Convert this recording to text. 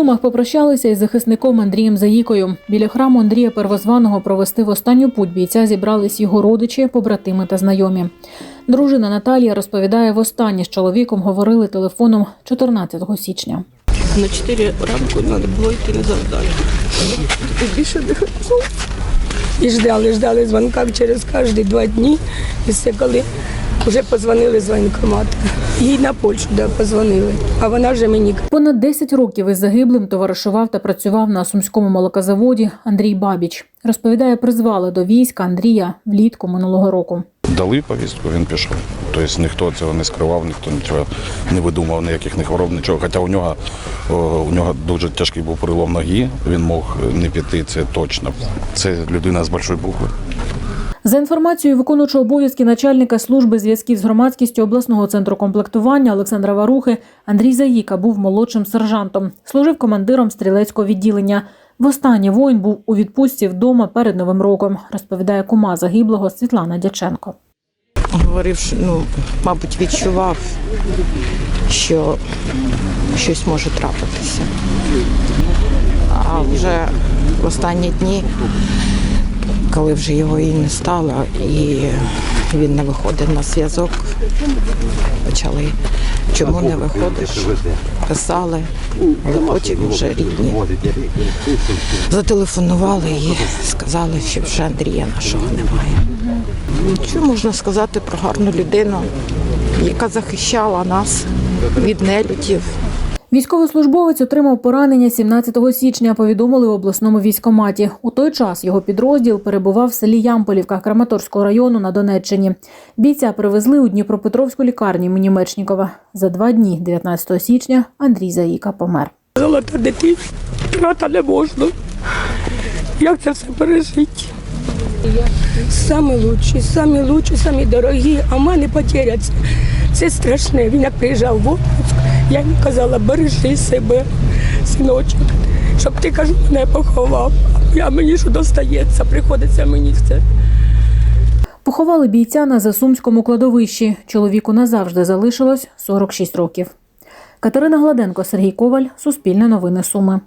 Сумах попрощалися із захисником Андрієм Заїкою. Біля храму Андрія Первозваного провести в останню путь бійця зібрались його родичі, побратими та знайомі. Дружина Наталія розповідає, востаннє з чоловіком говорили телефоном 14 січня. На 4 ранку треба було йти на завдання. Більше не хотілося. І ждали, ждали дзвонка через кожні два дні. І все, коли вже позвонили з воєнкомату. Їй на Польщу да, позвонили, а вона вже мені Понад 10 років із загиблим товаришував та працював на сумському молокозаводі Андрій Бабіч. Розповідає, призвали до війська Андрія влітку минулого року. Дали повістку, він пішов. Тобто ніхто цього не скривав, ніхто нічого не видумав, ніяких не хвороб, нічого. Хоча у нього, у нього дуже тяжкий був перелом ноги, він мог не піти, це точно. Це людина з большої букви. За інформацією виконуючого обов'язки начальника служби зв'язків з громадськістю обласного центру комплектування Олександра Варухи, Андрій Заїка був молодшим сержантом, служив командиром стрілецького відділення. Востаннє воїн був у відпустці вдома перед новим роком, розповідає кума загиблого Світлана Дяченко. говорив, ну, мабуть, відчував, що щось може трапитися. А вже в останні дні, коли вже його і не стало, і він не виходив на зв'язок, почали, чому не виходиш, писали, але потім вже рідні зателефонували і сказали, що вже Андрія нашого немає. Що можна сказати про гарну людину, яка захищала нас від нелюдів, Військовослужбовець отримав поранення 17 січня. Повідомили в обласному військоматі. У той час його підрозділ перебував в селі Ямполівка Краматорського району на Донеччині. Бійця привезли у Дніпропетровську лікарню імені Мечнікова. За два дні, 19 січня, Андрій Заїка помер. золота дитина, трата не можна. Як це все пережити? Самі лучші, самі лучші, самі дорогі, а в мене потеря це страшне. Він як приїжджав в отпуск, я йому казала, бережи себе, синочок, щоб ти кажу, мене поховав. А мені що достається, приходиться мені все. Поховали бійця на Засумському кладовищі. Чоловіку назавжди залишилось 46 років. Катерина Гладенко, Сергій Коваль, Суспільне новини Суми.